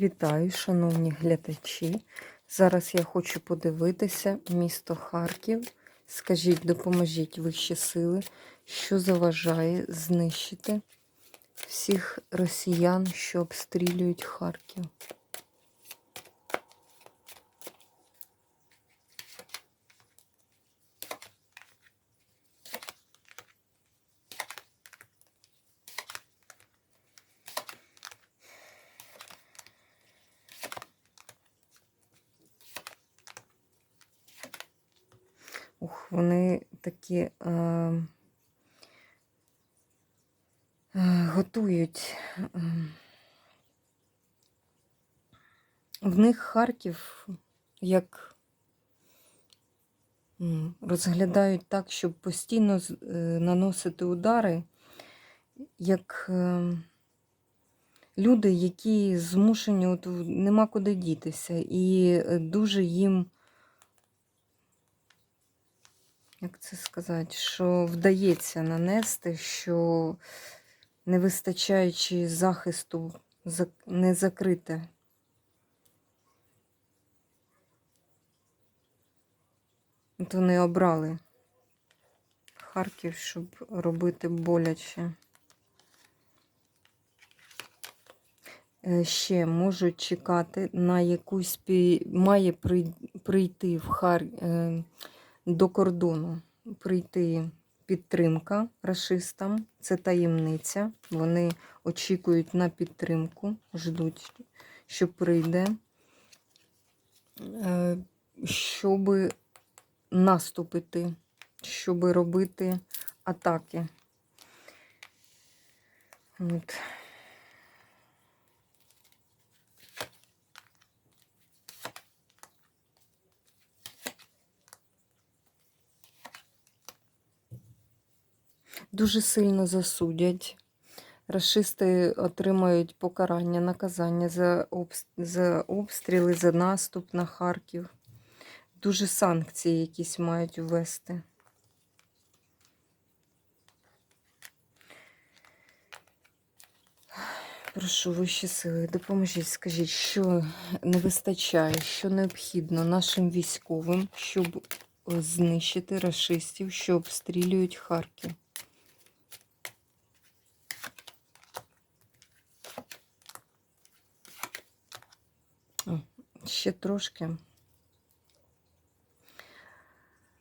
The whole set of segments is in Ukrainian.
Вітаю, шановні глядачі. Зараз я хочу подивитися місто Харків. Скажіть, допоможіть вищі сили, що заважає знищити всіх росіян, що обстрілюють Харків. Вони такі е, е, готують. Е, в них Харків як розглядають так, щоб постійно е, наносити удари, як е, люди, які змушені, от нема куди дітися, і дуже їм як це сказати, що вдається нанести, що не вистачаючи захисту, не закрите. От вони обрали Харків, щоб робити боляче. Е, Ще можуть чекати на якусь має прийти в Хар... до кордону, прийти підтримка рашистам. Це таємниця. Вони очікують на підтримку, ждуть, що прийде, е, щоб наступити, щоб робити атаки. От. Дуже сильно засудять. Рашисти отримають покарання, наказання за, за обстріли, за наступ на Харків. Дуже санкції якісь мають ввести. Прошу вищі сили, допоможіть, скажіть, що не вистачає, що необхідно нашим військовим, щоб е, знищити рашистів, що обстрілюють Харків. Ще трошки. Е,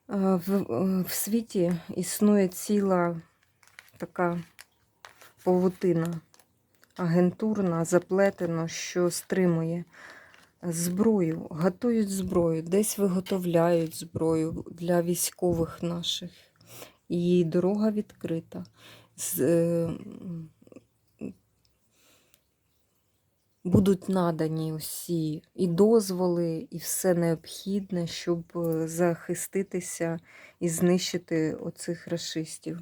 В, е, в світі існує ціла така павутина агентурна, заплетена, що стримує зброю, готують зброю, десь виготовляють зброю для військових наших. І дорога відкрита. З, е, м, будуть надані усі і дозволи, і все необхідне, щоб е, захиститися і знищити оцих расистів.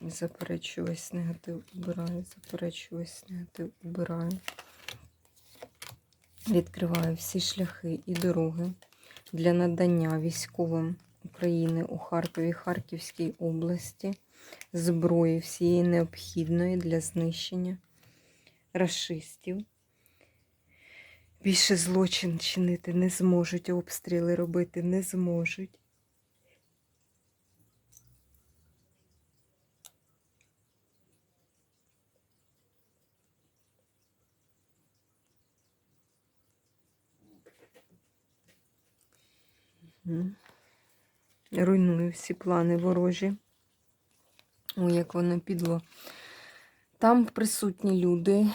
Заперечую весь негатив убираю, заперечую весь негатив убираю. Відкриваю всі шляхи і дороги для надання військовим України у Харкові, Харківській області зброї всієї необхідної для знищення расистів. Більше злочин чинити не зможуть, обстріли робити не зможуть. Руйную всі плани ворожі. Ой, як воно підло. Там присутні люди е,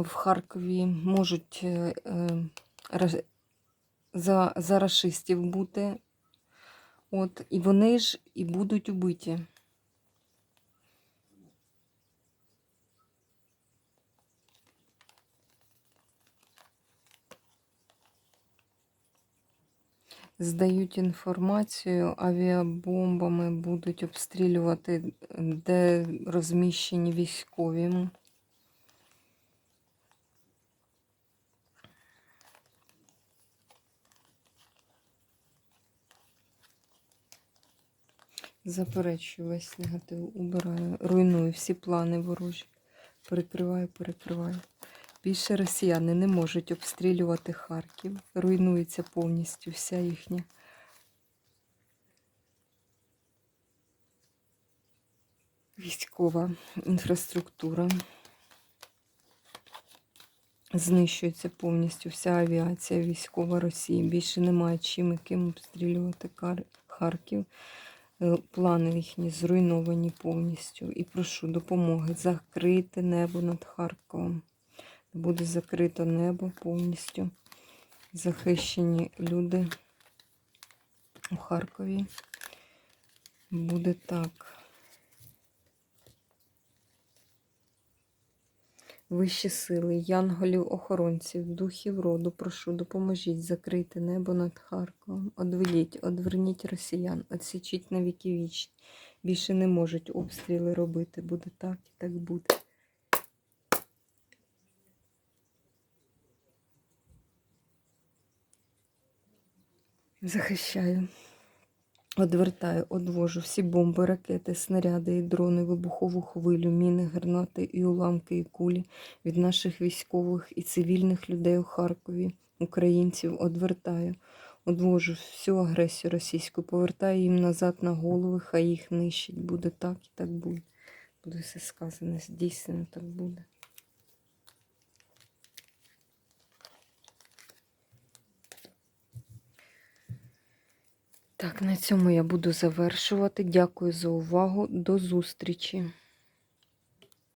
в Харкові можуть е, е, за, за рашистів бути. От, і вони ж і будуть убиті. Здають інформацію, авіабомбами будуть обстрілювати, де розміщені військові. Заперечую весь негатив, убираю, руйную всі плани ворожі. Перекриваю, перекриваю. Більше росіяни не можуть обстрілювати Харків. Руйнується повністю вся їхня. Військова інфраструктура. Знищується повністю вся авіація військова Росії. Більше немає чим і ким обстрілювати Харків. Е, Плани їхні зруйновані повністю. І прошу допомоги закрити небо над Харковом. Буде закрито небо повністю. Захищені люди у Харкові. Буде так. Вищі сили, янголів, охоронців, духів роду, прошу, допоможіть закрити небо над Харковом. Одведіть, одверніть росіян, отсічіть на віки вічні. Більше не можуть обстріли робити. Буде так і так буде. Захищаю. Одвертаю, одвожу всі бомби, ракети, снаряди і дрони, вибухову хвилю, міни, гранати і уламки, і кулі від наших військових і цивільних людей у Харкові, українців, одвертаю, одвожу всю агресію російську, повертаю їм назад на голови, хай їх нищить. Буде так і так буде. Буде все сказане, здійснено так буде. Так, на цьому я буду завершувати. Дякую за увагу. До зустрічі!